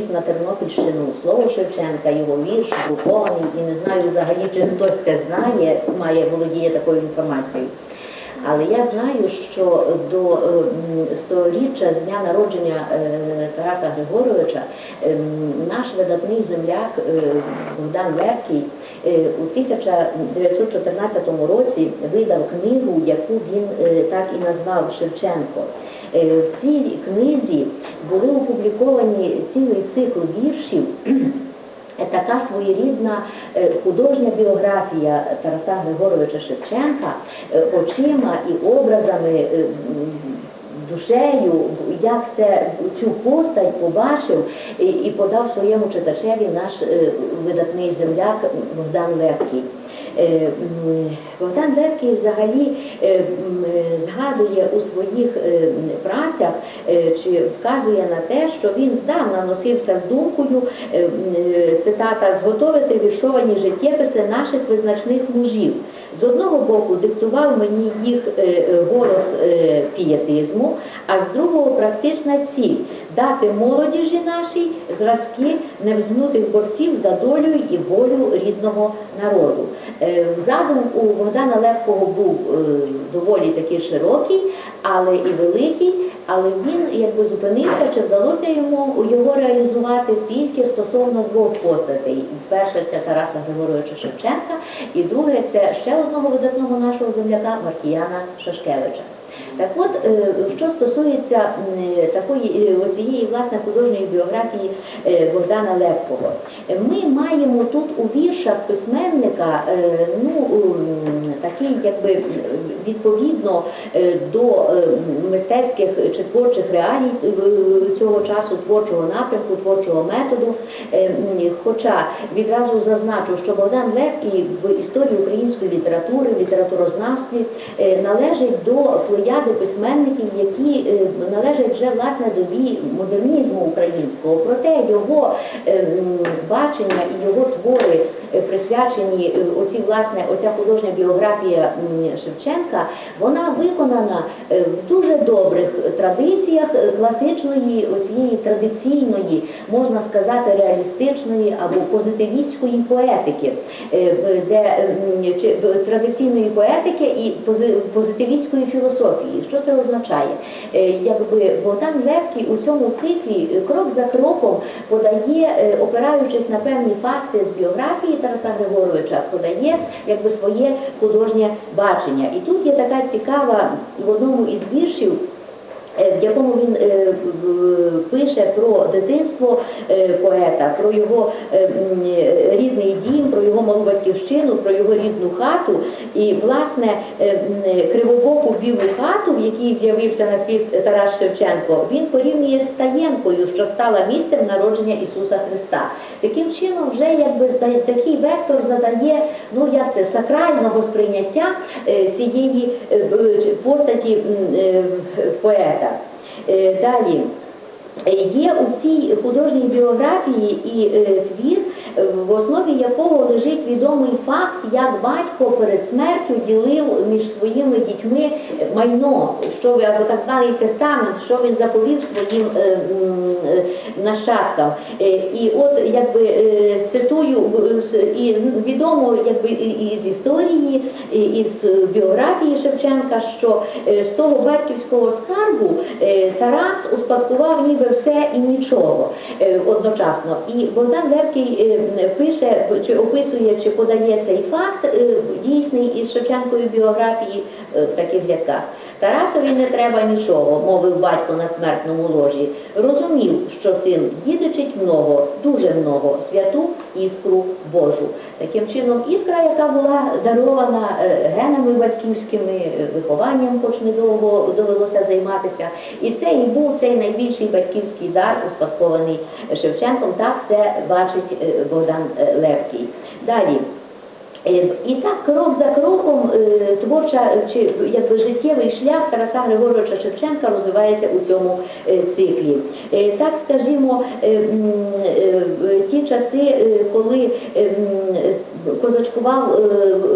на Тернопільщину слово Шевченка, його вірш, друкований, і не знаю взагалі, чи хтось це знає, має володіє такою інформацією. Але я знаю, що до сторіччя з дня народження е, Тараса Григоровича е, наш видатний земляк е, Богдан Левкий у 1914 році видав книгу, яку він так і назвав Шевченко. Е, В цій книзі були опубліковані цілий цикл віршів. Е, Така своєрідна е, художня біографія Тараса Григоровича Шевченка очима і образами, душею, як це цю постать побачив і, подав своєму читачеві наш видатний земляк Богдан Левкий. Е, Богдан Левкий взагалі е, е, згадує у своїх працях чи вказує на те, що він здавна носився з думкою цитата зготовити віршовані життєписи наших визначних мужів. З одного боку диктував мені їх голос пієтизму, а з другого практична ціль дати молодіжі нашій зразки невзгнутих борців за долю і волю рідного народу. Е, Задум у Богдана Левкого був е, доволі такий широкий, але і великий, але він якби зупинився, чи вдалося йому його реалізувати тільки стосовно двох постатей. Перше це Тараса Григоровича Шевченка, і друге це ще одного видатного нашого земляка Маркіяна Шашкевича. Так от, е, що стосується такої е, оцієї власне художньої біографії е, Богдана Левкого, ми маємо тут у віршах письменника е, ну такий, якби відповідно е, до е, мистецьких чи творчих реалій цього часу, творчого напрямку, творчого методу. Хоча відразу зазначу, що Богдан Левкий в історії української літератури, в літературознавстві належить до плеяди письменників, які належать вже власне добі модернізму українського. Проте його бачення і його твори присвячені е, оці власне оця художня біографія Шевченка, вона виконана е, в дуже добрих традиціях е, класичної оцієї традиційної, можна сказати, реалістичної або позитивістської поетики, е, де традиційної поетики і пози- позитивістської філософії. Що це означає? Е, Якби Богдан Левкий у цьому циклі е, крок за кроком подає, е, опираючись на певні факти з біографії Тараса Григоровича, подає якби своє художнє бачення. І тут є така цікава в одному із віршів. Якому він е, пише про дитинство е, поета, про його е, рідний дім, про його малу батьківщину, про його рідну хату. І власне кривобоку білу хату, в якій з'явився на світ Тарас Шевченко, він порівнює з таєнкою, що стала місцем народження Ісуса Христа. Таким чином, вже якби такий вектор задає ну як це сакрального сприйняття цієї постаті поета. Е, Далі. Е, Є у цій художній біографії і твір, е, в основі якого лежить відомий факт, як батько перед смертю ділив між своїми дітьми майно, що ви або так званий тестамент, що він заповів своїм е, е, нащадкам. Е, І от якби е, цитую і відомо якби і- з історії, і з біографії Шевченка, що е, з того батьківського скарбу е, Тарас успадкував ніби все і нічого е, одночасно. І Богдан Левкий е, пише, чи описує, чи подає цей факт е, дійсний із Шевченкою біографії е, в таких рядках. Тарасові не треба нічого, мовив батько на смертному ложі. Розумів, що син дідичить много, дуже много, святу іскру Божу. Таким чином, іскра, яка була дарована е, генами батьківськими, е, вихованням, хоч недовго довелося займатися. І це і був цей найбільший батьківський дар, успадкований Шевченком. Так це бачить е, Богдан Левкий. Далі. Е, І так, крок за кроком, е, творча чи якби життєвий шлях Тараса Григоровича Шевченка розвивається у цьому е, циклі. Так, скажімо, ті часи, коли козачкував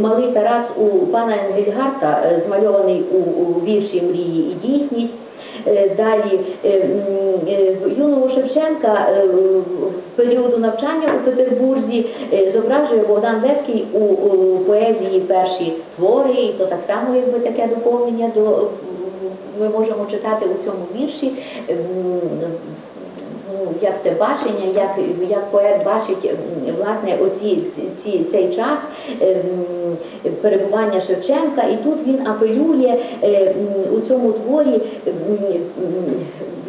малий Тарас у пана Енгельгарта, змальований у вірші Мрії і дійсність. Е, далі е, е, юного Шевченка в періоду навчання у Петербурзі зображує Богдан Левський у, поезії перші твори, і то так само якби таке доповнення до ми можемо читати у цьому вірші. ну, як це бачення, як, як поет бачить власне оці ці, цей час ем, перебування Шевченка, і тут він апелює е, у цьому творі,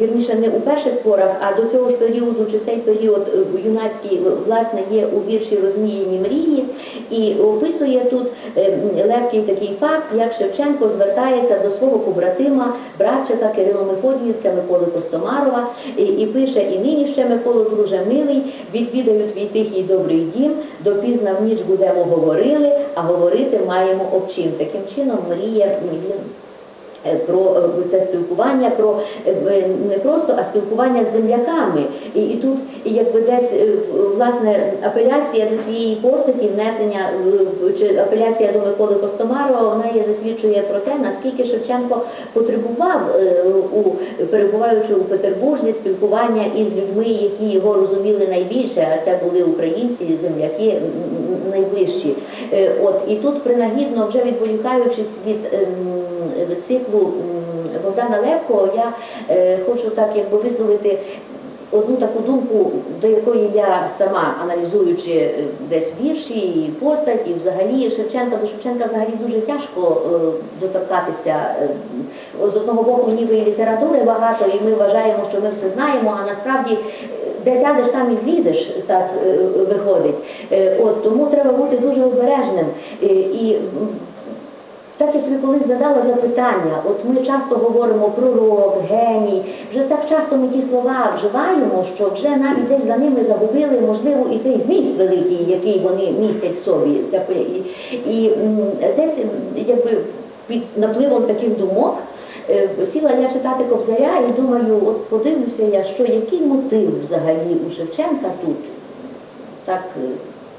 вірніше не у перших творах, а до цього ж періоду, чи цей період е, юнацький власне є у вірші Розміяні мрії, і описує тут е, легкий такий факт, як Шевченко звертається до свого побратима, братчика Кирило Мефодіївська Миколи Костомарова, і, і пише, і нині ще Миколо, друже милий, відвідаю твій тихий добрий дім, допізна в ніч будемо говорили, а говорити маємо об чим. Таким чином мріє він про е, це спілкування, про е, не просто, а спілкування з земляками. І, і тут якби десь е, власне апеляція до цієї постаті, внесення е, чи апеляція до Миколи Костомарова, вона є засвідчує про те, наскільки Шевченко потребував е, у перебуваючи у Петербурзі спілкування із людьми, які його розуміли найбільше, а це були українці, земляки найближчі. Е, От і тут принагідно, вже відволікаючись від ем, циклу Богдана Левкого, я е, хочу так якби висловити одну таку думку, до якої я сама аналізуючи е, десь вірші і постать, і взагалі Шевченка до Шевченка взагалі дуже тяжко е, доторкатися. Е, З одного боку, ніби і літератури багато, і ми вважаємо, що ми все знаємо, а насправді е, де сядеш, там і злізеш, так е, виходить. Е, От тому треба бути дуже обережним. Е, І так як ви колись задали запитання, от ми часто говоримо пророк, геній, вже так часто ми ті слова вживаємо, що вже навіть десь за ними загубили, можливо, і цей зміст великий, який вони містять в собі. І, і десь якби під напливом таких думок е, сіла я читати Кобзаря і думаю, от подивлюся я, що який мотив взагалі у Шевченка тут так е,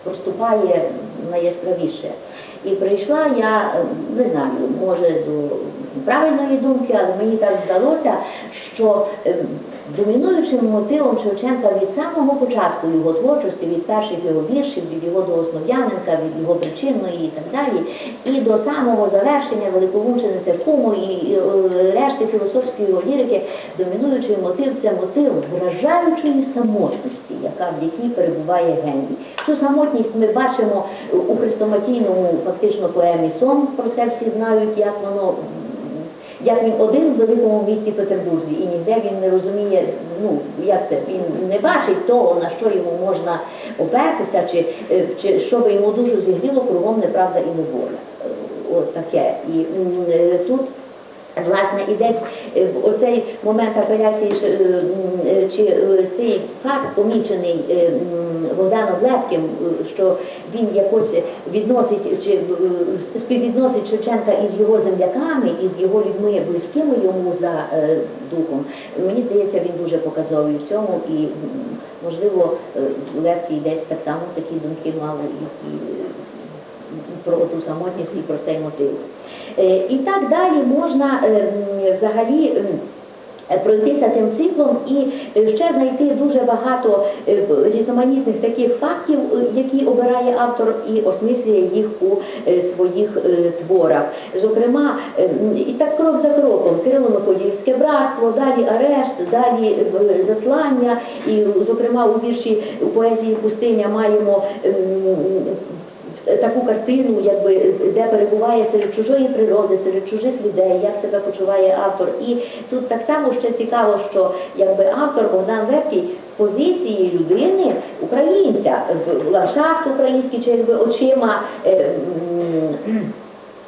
проступає найяскравіше. І прийшла я, е, не знаю, може до правильної думки, але мені так здалося, що е, домінуючим мотивом Шевченка від самого початку його творчості, від перших його віршів, від його до Основ'яненка, від його причинної і так далі, і до самого завершення Великолунчини Теркуму і, і е, решти філософської його лірики, домінуючий мотив це мотив вражаючої самотності, яка в якій перебуває геній. Цю самотність ми бачимо у хрестоматійному фактично поемі Сон, про це всі знають, як воно як він один в великому місті Петербурзі, і ніде він не розуміє, ну як це він не бачить того, на що йому можна опертися, чи, е, чи що би йому дуже зігріло, кругом неправда і неволя. Е, От таке. І е, тут. Власне, і десь е, в оцей момент апеляції е, е, чи цей факт помічений Богданом Левким, що він якось відносить чи співвідносить Шевченка із його земляками, із його людьми близькими йому за духом. Мені здається, він дуже показовий в цьому, і можливо Левкий десь так само такі думки мав і, і про ту самотність і про цей мотив. Е, І так далі можна е, взагалі. Пройтися цим циклом і е, ще знайти дуже багато різноманітних таких фактів, які обирає автор і осмислює їх у своїх творах. Зокрема, і так крок за кроком Кирило Мефодіївське братство, далі арешт, далі заслання, і зокрема у вірші у поезії Пустиня маємо таку картину, якби де перебуває серед чужої природи, серед чужих людей, як себе почуває автор. І тут так само ще цікаво, що якби автор Богдан Левкий з позиції людини, українця, в ландшафт український, чи якби очима. е,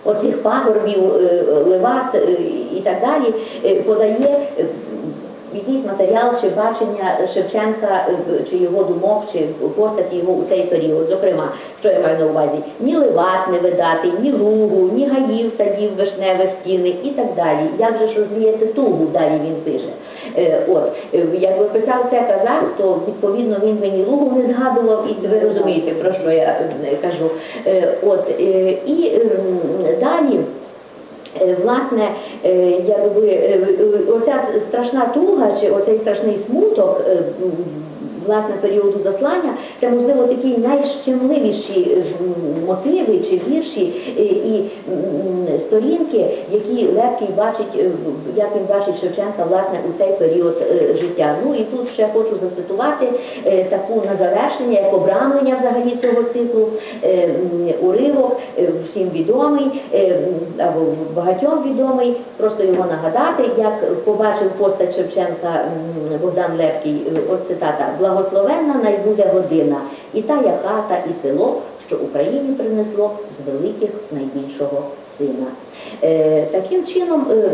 Оцих пагорбів, е, леват е, і так далі е, подає якийсь матеріал чи бачення Шевченка е, чи його думок, чи постаті його у цей період. Зокрема, що я маю на увазі, ні леват не видати, ні лугу, ні гаїв, садів, вишневих стіни і так далі. Як же ж розліяти тугу, далі він пише. Е, От, е, якби писав це казак, то відповідно він мені лугу не згадував, і ви розумієте, про що я кажу. От, і ем, далі. Е, Власне, е, якби е, оця страшна туга чи оцей страшний смуток власне періоду заслання, це можливо такі найщемливіші мотиви чи вірші е, і сторінки, які Левкий бачить, е, як він бачить Шевченка власне у цей період е, життя. Ну і тут ще хочу зацитувати таку на завершення, як обрамлення взагалі цього циклу, уривок, всім відомий, або багатьом відомий, просто його нагадати, як побачив постать Шевченка Богдан Левкий, от цитата, благословенна най буде година, і тая хата, і село, що Україні принесло з великих найбільшого сина. Е, таким чином, е,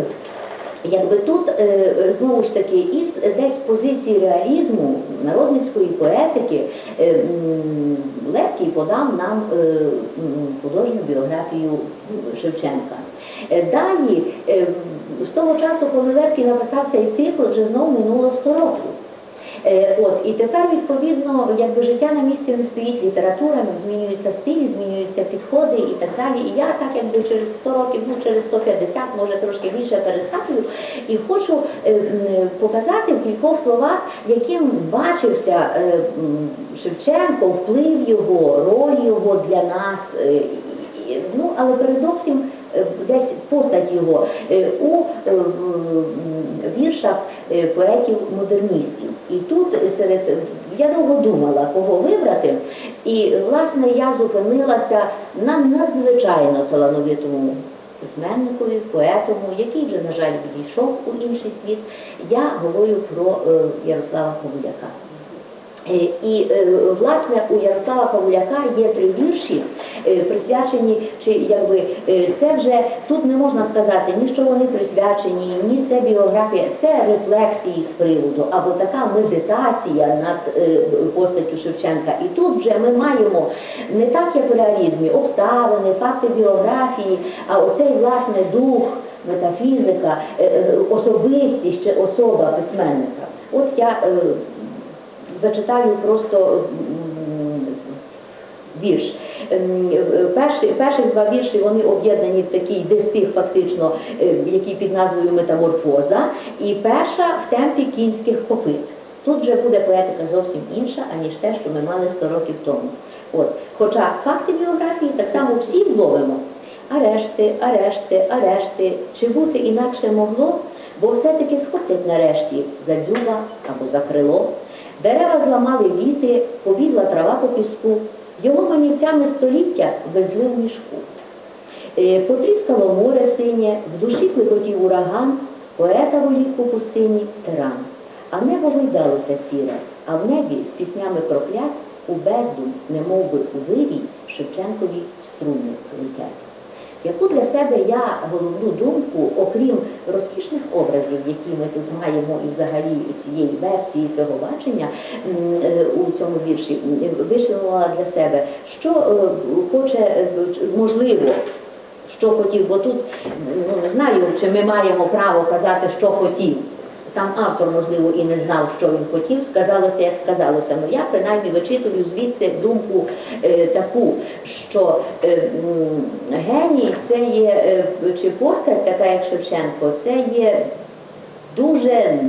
Якби тут е, знову ж таки із десь позиції реалізму народницької поетики е, Левкий подав нам е, художню біографію Шевченка. Е, Далі, е, з того часу, коли Левкий написав цей цикл, вже знову минуло 100 років. Е, От і тепер відповідно, якби життя на місці не стоїть, література змінюється стиль, змінюються підходи і так далі. І я так якби через 100 років, ну через 150, може трошки більше перескакую, і хочу е, показати в кількох словах, яким бачився е, Шевченко, вплив його, роль його для нас. Ну, але передовсім десь постать його е, у е, віршах е, поетів-модерністів. І тут серед я довго думала, кого вибрати, і власне я зупинилася на надзвичайно талановитому письменникові, поетому, який вже, на жаль, відійшов у інший світ. Я говорю про Ярослава Павуляка. Е, І е, власне у Ярослава Павуляка є три вірші, е, присвячені, чи якби це вже тут не можна сказати ні що вони присвячені, ні це біографія, це рефлексії з приводу, або така медитація над постаттю Шевченка. І тут вже ми маємо не так, як в реалізмі, обставини, факти біографії, а оцей власне дух, метафізика, особистість, ще особа письменника. От я зачитаю просто вірш. Ем, е, Перші, два вірші вони об'єднані в такий дистих, фактично, е, який під назвою Метаморфоза, і перша в темпі кінських копит. Тут вже буде поетика зовсім інша, аніж те, що ми мали 100 років тому. От. Хоча факти біографії так само всі вловимо. Арешти, арешти, арешти, чи бути інакше могло, бо все-таки схоплять нарешті за дзюба або за крило. Дерева зламали віти, побігла трава по піску, його манівцями століття везли в мішку. Е, Потріскало море синє, в душі клекотів ураган, поета волів по пустині тиран. А небо гойдалося сіре, а в небі з піснями проклять у безду, немов би у вирій, Шевченкові струни летять. Яку для себе я головну думку, окрім розкішних образів, які ми тут маємо і взагалі цієї версії цього бачення е, у цьому вірші, м, для себе, що е, хоче можливо. Що хотів, бо тут ну не знаю, чи ми маємо право казати, що хотів. Сам автор, можливо, і не знав, що він хотів, сказалося, як сказалося. Ну я принаймні вичитую звідси думку е, таку, що е, геній це є е, чи постать, така як Шевченко, це є дуже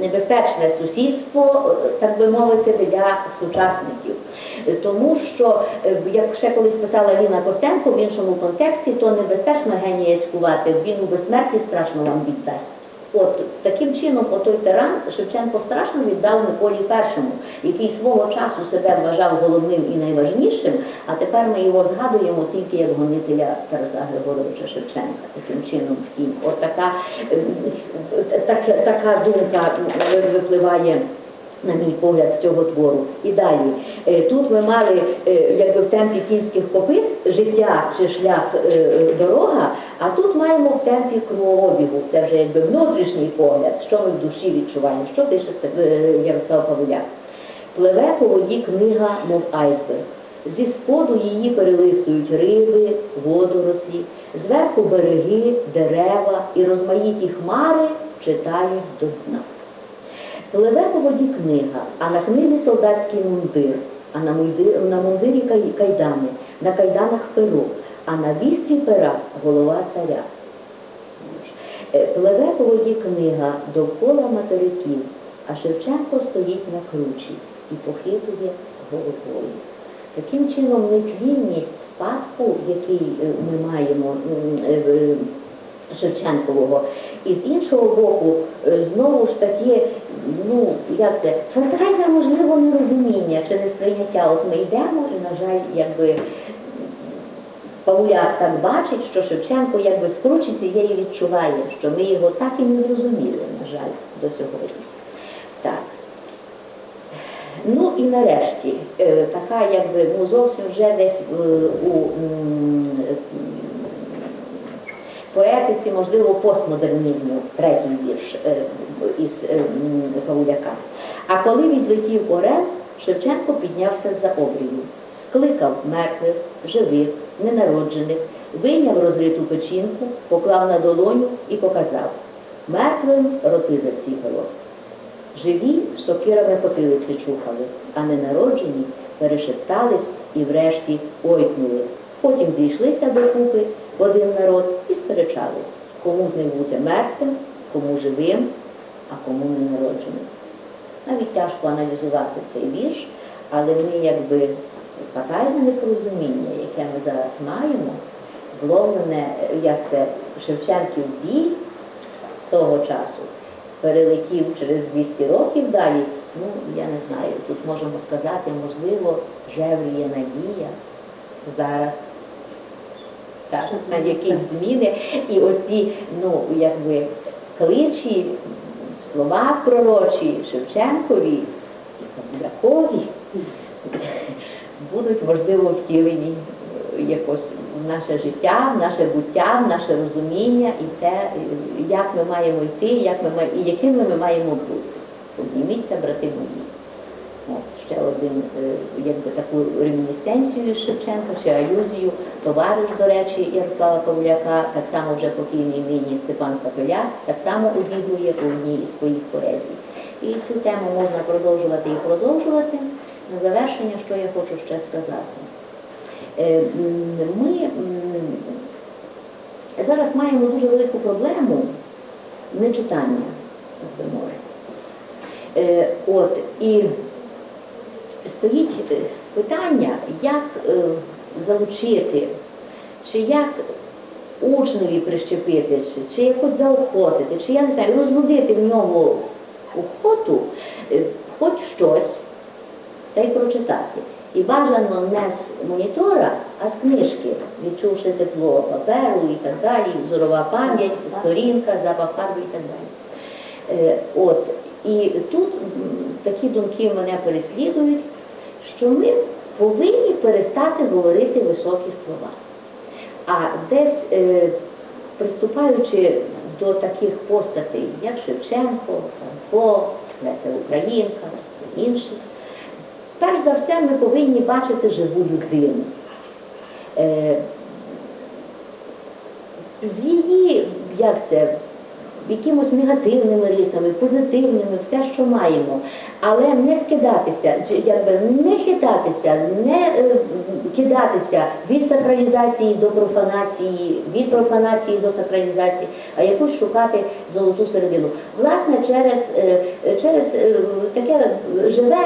небезпечне сусідство, так би мовити, для сучасників. Тому що, е, як ще колись писала Ліна Костенко в іншому контексті, то небезпечно генія цькувати, він у безсмерті страшно вам віддасть. От таким чином, отой тиран Шевченко страшно віддав Миколі Першому, який свого часу себе вважав головним і найважнішим, а тепер ми його згадуємо тільки як гонителя Тараса Григоровича Шевченка. Таким чином, втім, от така, ем, так, така думка випливає. На мій погляд, з цього твору. І далі. Е, Тут ми мали е, якби в темпі кінських копит життя чи шлях е, дорога, а тут маємо в темпі кровообігу. Це вже якби внутрішній погляд, що ми в душі відчуваємо, що пише Ярослав Павуляк. Пливе по воді книга, мов айсберг. Зі споду її перелистують риби, водорослі, зверху береги, дерева і розмаїті хмари читають до дна. Пливе по воді книга, а на книзі солдатський мундир, а на мундирі, на мундирі кай- кайдани, на кайданах перо, а на вістрі пера голова царя. Е, Пливе по воді книга довкола материків, а Шевченко стоїть на кручі і похитує головою. Таким чином, нетлінність спадку, який е, ми маємо е, е, Шевченкового, і з іншого боку, е, знову ж таки, ну як це, фантазія, можливо, нерозуміння чи несприйняття. От ми йдемо і, на жаль, якби Пауляк так бачить, що Шевченко якби скручиться і відчуває, що ми його так і не зрозуміли, на жаль, до сьогодні. Так. Ну і нарешті, е, така якби ну зовсім вже десь е, у поетиці, можливо, постмодернізму, третій вірш е, із е, Павуляка. А коли відлетів Орел, Шевченко піднявся за обрію, скликав мертвих, живих, ненароджених, вийняв розриту печінку, поклав на долоню і показав. Мертвим роти заціпало. Живі сокирами потилиці чухали, а ненароджені перешептались і врешті ойкнули. Потім зійшлися докупи в один народ і сперечались, кому з них бути мертвим, кому живим, а кому ненародженим. Навіть тяжко аналізувати цей вірш, але ми якби фатальне непорозуміння, яке ми зараз маємо, зловлене, як це Шевченків бій того часу, перелетів через 200 років далі, ну, я не знаю, тут можемо сказати, можливо, жевріє надія зараз. Так, на якісь зміни. І оці, ну, якби, кличі, слова пророчі Шевченкові і Коблякові будуть, можливо, втілені якось в наше життя, в наше буття, в наше розуміння і те, як ми маємо йти, як ми і якими ми маємо бути. Підніміться, брати мої. Один, е, якби таку ремінісценцію з Шевченка, чи алюзію, товариш, до речі, Ярослава Павляка, так само вже покійний нині Степан Сапеля, так само увігує у одній із своїх поезій. І цю тему можна продовжувати і продовжувати. На завершення, що я хочу ще сказати. Е, Ми зараз маємо дуже велику проблему нечитання, як би. Е, От, і стоїть е, питання, як е, залучити, чи як учневі прищепити, чи, чи якось заохотити, чи я не знаю, розбудити в ньому охоту, е, хоч щось, та й прочитати. І бажано не з монітора, а з книжки, відчувши тепло паперу і так далі, зорова пам'ять, сторінка, запах фарби і так далі. От, і тут такі думки мене переслідують, що ми повинні перестати говорити високі слова. А десь е, приступаючи до таких постатей, як Шевченко, Франко, Леся Українка, інших, перш за все ми повинні бачити живу людину. Е, з її, як це, якимось негативними рисами, позитивними, все, що маємо, але не скидатися, якби не хитатися, не е, кидатися від сакралізації до профанації, від профанації до сакралізації, а якусь шукати золоту середину. Власне, через, е, через е, таке живе